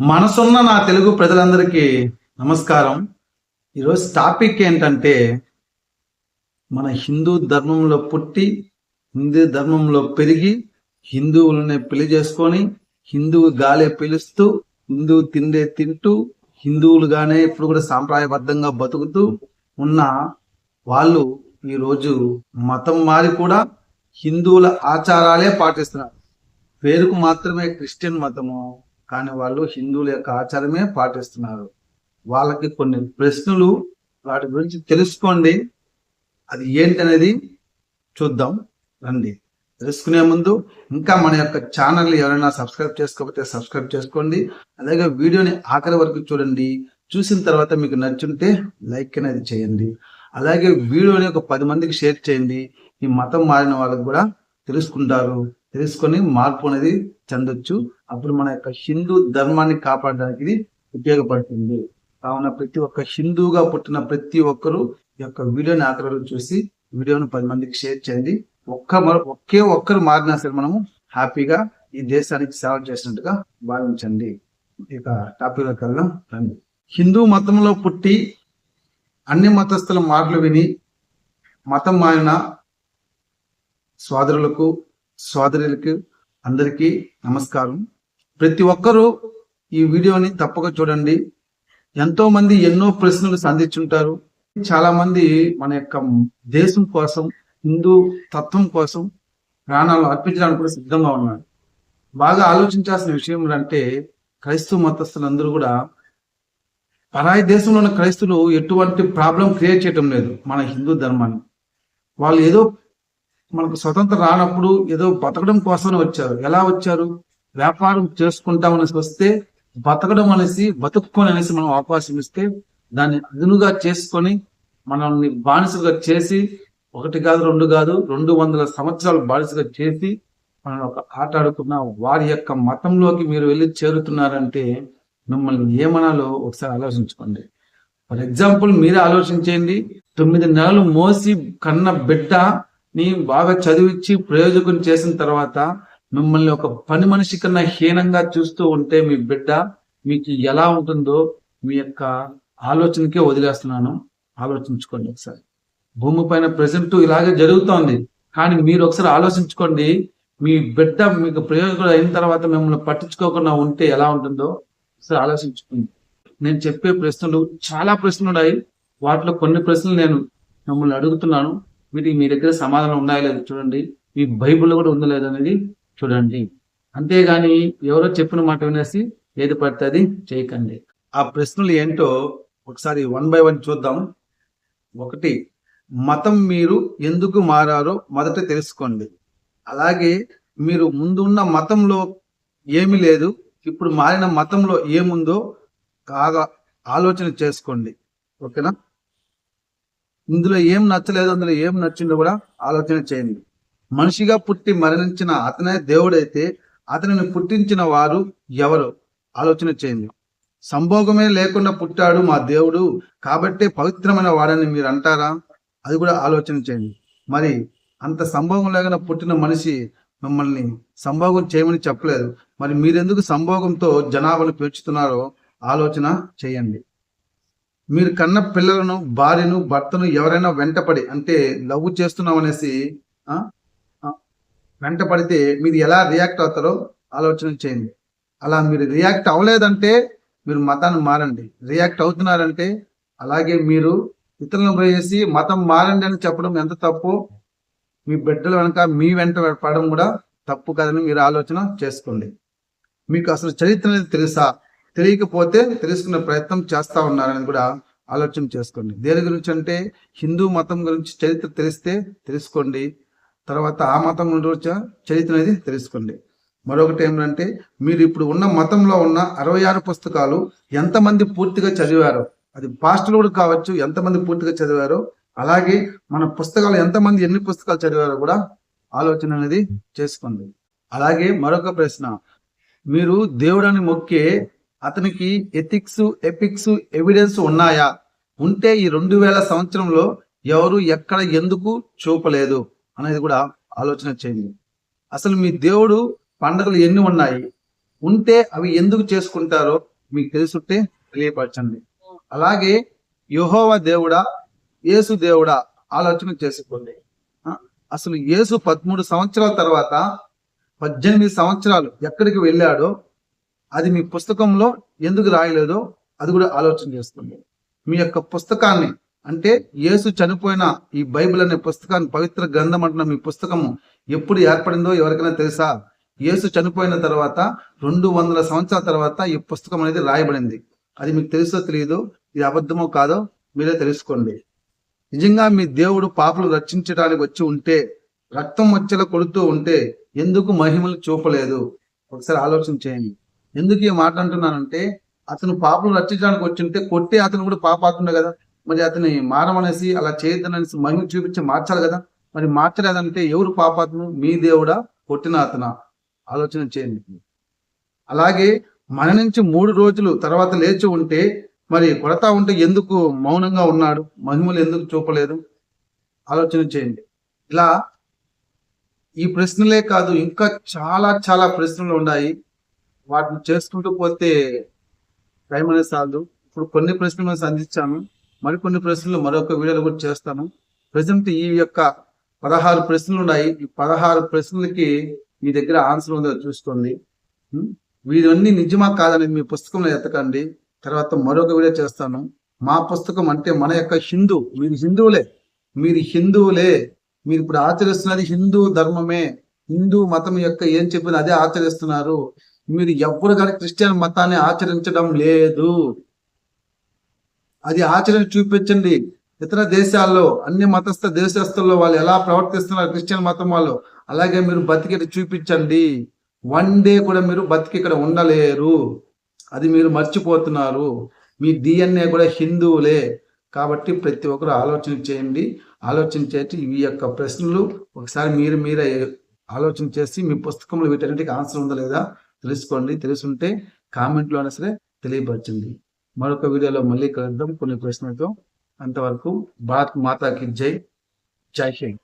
మనసున్న నా తెలుగు ప్రజలందరికీ నమస్కారం. ఈరోజు టాపిక్ ఏంటంటే మన హిందూ ధర్మంలో పుట్టి హిందూ ధర్మంలో పెరిగి హిందువులనే పెళ్ళి చేసుకొని హిందువు గాలే పిలుస్తూ హిందువు తిండే తింటూ హిందువులుగానే ఇప్పుడు కూడా సాంప్రదాయబద్ధంగా బతుకుతూ ఉన్న వాళ్ళు ఈరోజు మతం మారి కూడా హిందువుల ఆచారాలే పాటిస్తున్నారు. పేరుకు మాత్రమే క్రిస్టియన్ మతము. కానీ వాళ్ళు హిందువుల యొక్క ఆచారమే పాటిస్తున్నారు. వాళ్ళకి కొన్ని ప్రశ్నలు వాటి గురించి తెలుసుకోండి. అది ఏంటనేది చూద్దాం. రండి. తెలుసుకునే ముందు ఇంకా మన యొక్క ఛానల్ ఎవరైనా సబ్స్క్రైబ్ చేసుకోకపోతే సబ్స్క్రైబ్ చేసుకోండి. అలాగే వీడియోని ఆఖరి వరకు చూడండి. చూసిన తర్వాత మీకు నచ్చుంటే లైక్ అనేది చేయండి. అలాగే వీడియోని ఒక పది మందికి షేర్ చేయండి. ఈ మతం మారిన వాళ్ళకి కూడా తెలుసుకుంటారు. తెలుసుకొని మార్పు అనేది చెందొచ్చు. అప్పుడు మన యొక్క హిందూ ధర్మాన్ని కాపాడడానికి ఇది ఉపయోగపడుతుంది. కావున ప్రతి ఒక్క హిందూగా పుట్టిన ప్రతి ఒక్కరూ ఈ యొక్క వీడియోని ఆఖరి చూసి వీడియోను పది మందికి షేర్ చేయండి. ఒక్క ఒకే ఒక్కరు మారినా సరే మనము హ్యాపీగా ఈ దేశానికి సేవ చేసినట్టుగా భావించండి. ఇక టాపిక్ వెళ్దాం. రండి. హిందూ మతంలో పుట్టి అన్ని మతస్థుల మాటలు విని మతం మారిన సోదరులకు సోదరులకు అందరికీ నమస్కారం. ప్రతి ఒక్కరూ ఈ వీడియోని తప్పక చూడండి. ఎంతో మంది ఎన్నో ప్రశ్నలు సంధించుంటారు. చాలా మంది మన యొక్క దేశం కోసం హిందూ తత్వం కోసం ప్రాణాలు అర్పించడానికి కూడా సిద్ధంగా ఉన్నారు. బాగా ఆలోచించాల్సిన విషయం అంటే క్రైస్తవ మతస్థులందరూ కూడా పరాయి దేశంలో ఉన్న క్రైస్తులు ఎటువంటి ప్రాబ్లం క్రియేట్ చేయటం లేదు మన హిందూ ధర్మాన్ని. వాళ్ళు ఏదో మనకు స్వతంత్రం రానప్పుడు ఏదో బతకడం కోసమని వచ్చారు. ఎలా వచ్చారు? వ్యాపారం చేసుకుంటామనేసి వస్తే బతకడం అనేసి బతుక్కొని అనేసి మనం అవకాశం ఇస్తే దాన్ని అదునుగా చేసుకొని మనల్ని బానిసలుగా చేసి ఒకటి కాదు రెండు కాదు రెండు వందల సంవత్సరాలు బానిసగా చేసి మనం ఒక ఆట ఆడుకున్న వారి యొక్క మతంలోకి మీరు వెళ్ళి చేరుతున్నారంటే మిమ్మల్ని ఏమనాలో ఒకసారి ఆలోచించుకోండి. ఫర్ ఎగ్జాంపుల్ మీరే ఆలోచించేయండి తొమ్మిది నెలలు మోసి కన్న బిడ్డ బిడ్డని బాగా చదివించి ప్రయోజకుని చేసిన తర్వాత మిమ్మల్ని ఒక పని మనిషి కన్నా హీనంగా చూస్తూ ఉంటే మీ బిడ్డ మీకు ఎలా ఉంటుందో మీ యొక్క ఆలోచనకే వదిలేస్తున్నాను. ఆలోచించుకోండి ఒకసారి. భూమి పైన ప్రజెంట్ ఇలాగే జరుగుతోంది. కానీ మీరు ఒకసారి ఆలోచించుకోండి. మీ బిడ్డ మీకు ప్రయోజకుడు అయిన తర్వాత మిమ్మల్ని పట్టించుకోకుండా ఉంటే ఎలా ఉంటుందో ఒకసారి ఆలోచించుకోండి. నేను చెప్పే ప్రశ్నలు చాలా ప్రశ్నలు ఉన్నాయి. వాటిలో కొన్ని ప్రశ్నలు నేను మిమ్మల్ని అడుగుతున్నాను. వీటికి మీ దగ్గర సమాధానం ఉన్నాయో లేదు చూడండి. మీ బైబిల్లో కూడా ఉందో లేదో అనేది చూడండి. అంతేగాని ఎవరో చెప్పిన మాట వినేసి ఏది పడుతుంది అది చేయకండి. ఆ ప్రశ్నలు ఏంటో ఒకసారి వన్ బై వన్ చూద్దాం. ఒకటి మతం మీరు ఎందుకు మారారో మొదట తెలుసుకోండి. అలాగే మీరు ముందున్న మతంలో ఏమీ లేదు ఇప్పుడు మారిన మతంలో ఏముందో కాగా ఆలోచన చేసుకోండి. ఓకేనా? ఇందులో ఏం నచ్చలేదు అందులో ఏం నచ్చిందో కూడా ఆలోచన చేయండి. మనిషిగా పుట్టి మరణించిన అతనే దేవుడైతే అతనిని పుట్టించిన వారు ఎవరు? ఆలోచన చేయండి. సంభోగమే లేకుండా పుట్టాడు మా దేవుడు కాబట్టే పవిత్రమైన వాడని మీరు అంటారా? అది కూడా ఆలోచన చేయండి. మరి అంత సంభోగం లేకుండా పుట్టిన మనిషి మిమ్మల్ని సంభోగం చేయమని చెప్పలేదు. మరి మీరెందుకు సంభోగంతో జనాభాను పెంచుతున్నారో ఆలోచన చేయండి. మీరు కన్న పిల్లలను భార్యను భర్తను ఎవరైనా వెంటపడి అంటే లవ్ చేస్తున్నాం అనేసి వెంటపడితే మీరు ఎలా రియాక్ట్ అవుతారో ఆలోచన చేయండి. అలా మీరు రియాక్ట్ అవ్వలేదంటే మీరు మతాన్ని మారండి. రియాక్ట్ అవుతున్నారంటే అలాగే మీరు ఇతరులను పోయేసి మతం మారండి అని చెప్పడం ఎంత తప్పు? మీ బిడ్డల వెనక మీ వెంట పడడం కూడా తప్పు కదని మీరు ఆలోచన చేసుకోండి. మీకు అసలు చరిత్ర అనేది తెలుసా? తెలియకపోతే తెలుసుకునే ప్రయత్నం చేస్తా ఉన్నారని కూడా ఆలోచన చేసుకోండి. దేని గురించి అంటే హిందూ మతం గురించి చరిత్ర తెలిస్తే తెలుసుకోండి. తర్వాత ఆ మతం గురించి చరిత్ర అనేది తెలుసుకోండి. మరొకటి ఏమిటంటే మీరు ఇప్పుడు ఉన్న మతంలో ఉన్న అరవై ఆరు పుస్తకాలు ఎంతమంది పూర్తిగా చదివారో అది పాస్టర్లు కూడా కావచ్చు ఎంతమంది పూర్తిగా చదివారో అలాగే మన పుస్తకాలు ఎంతమంది ఎన్ని పుస్తకాలు చదివారో కూడా ఆలోచన అనేది చేసుకోండి. అలాగే మరొక ప్రశ్న మీరు దేవుడని మొక్కే అతనికి ఎథిక్స్ ఎపిక్స్ ఎవిడెన్స్ ఉన్నాయా? ఉంటే ఈ రెండు వేల సంవత్సరంలో ఎవరు ఎక్కడ ఎందుకు చూపలేదు అనేది కూడా ఆలోచన చేయండి. అసలు మీ దేవుడు పండుగలు ఎన్ని ఉన్నాయి? ఉంటే అవి ఎందుకు చేసుకుంటారో మీకు తెలుసుంటే తెలియపరచండి. అలాగే యహోవ దేవుడా యేసు దేవుడా ఆలోచన చేసుకోండి. అసలు యేసు పదమూడు సంవత్సరాల తర్వాత పద్దెనిమిది సంవత్సరాలు ఎక్కడికి వెళ్ళాడో అది మీ పుస్తకంలో ఎందుకు రాయలేదో అది కూడా ఆలోచన చేస్తుంది. మీ యొక్క పుస్తకాన్ని అంటే యేసు చనిపోయిన ఈ బైబిల్ అనే పుస్తకాన్ని పవిత్ర గ్రంథం అంటున్న మీ పుస్తకము ఎప్పుడు ఏర్పడిందో ఎవరికైనా తెలుసా? యేసు చనిపోయిన తర్వాత రెండు వందల సంవత్సరాల తర్వాత ఈ పుస్తకం అనేది రాయబడింది. అది మీకు తెలుసో తెలియదు ఇది అబద్ధమో కాదో మీరే తెలుసుకోండి. నిజంగా మీ దేవుడు పాపలు రక్షించడానికి వచ్చి ఉంటే రక్తం వచ్చేలా కొడుతూ ఉంటే ఎందుకు మహిమలు చూపలేదు? ఒకసారి ఆలోచన చేయండి. ఎందుకు ఈ మాట అంటున్నానంటే అతను పాపలు రక్షించడానికి వచ్చి ఉంటే కొట్టే అతను కూడా పాపాతుండే కదా. మరి అతని మారమనేసి అలా చేయొద్దనేసి మహిమ చూపించి మార్చాలి కదా. మరి మార్చలేదంటే ఎవరు పాపాత్ముడు? మీ దేవుడా? కొట్టిన అతన? ఆలోచన చేయండి. అలాగే మన నుంచి మూడు రోజులు తర్వాత లేచి ఉంటే మరి కొడతా ఉంటే ఎందుకు మౌనంగా ఉన్నాడు? మహిమలు ఎందుకు చూపలేదు? ఆలోచన చేయండి. ఇలా ఈ ప్రశ్నలే కాదు ఇంకా చాలా చాలా ప్రశ్నలు ఉన్నాయి. వాటిని చేసుకుంటూ పోతే టైం అనేది సాలదు ఇప్పుడు కొన్ని ప్రశ్నలు సంధించాను మరికొన్ని ప్రశ్నలు మరొక వీడియోలో కూడా చేస్తాను ప్రజెంట్ ఈ యొక్క పదహారు ప్రశ్నలు ఉన్నాయి. ఈ పదహారు ప్రశ్నలకి మీ దగ్గర ఆన్సర్ ఉందో చూసుకోండి. వీరన్నీ నిజమా కాదని మీ పుస్తకంలో ఎత్తకండి. తర్వాత మరొక వీడియో చేస్తాను. మా పుస్తకం అంటే మన యొక్క హిందూ. మీరు హిందువులే. మీరు హిందువులే. మీరు ఇప్పుడు ఆచరిస్తున్నది హిందూ ధర్మమే. హిందూ మతం యొక్క ఏం చెప్పిన అదే ఆచరిస్తున్నారు. మీరు ఎవ్వరు కానీ క్రిస్టియన్ మతాన్ని ఆచరించడం లేదు. అది ఆచరణ చూపించండి. ఇతర దేశాల్లో అన్ని మతస్థ దేశస్తుల్లో వాళ్ళు ఎలా ప్రవర్తిస్తున్నారు క్రిస్టియన్ మతం వాళ్ళు? అలాగే మీరు బతికి చూపించండి. వన్ డే కూడా మీరు బతికి ఇక్కడ ఉండలేరు. అది మీరు మర్చిపోతున్నారు. మీ డిఎన్ఏ కూడా హిందువులే. కాబట్టి ప్రతి ఒక్కరు ఆలోచన చేయండి. ఆలోచన చేసి ఈ యొక్క ప్రశ్నలు ఒకసారి మీరు మీరే ఆలోచన చేసి మీ పుస్తకంలో వీటన్నిటికీ ఆన్సర్ ఉందా లేదా? తెలుసుకోండి తెలుసుంటే కామెంట్లో అయినా సరే తెలియపరచండి. మరొక వీడియోలో మళ్ళీ కలుద్దాం. కొన్ని ప్రశ్నలతో అంతవరకు భారత్ మాతాకి జై. జై హింద్.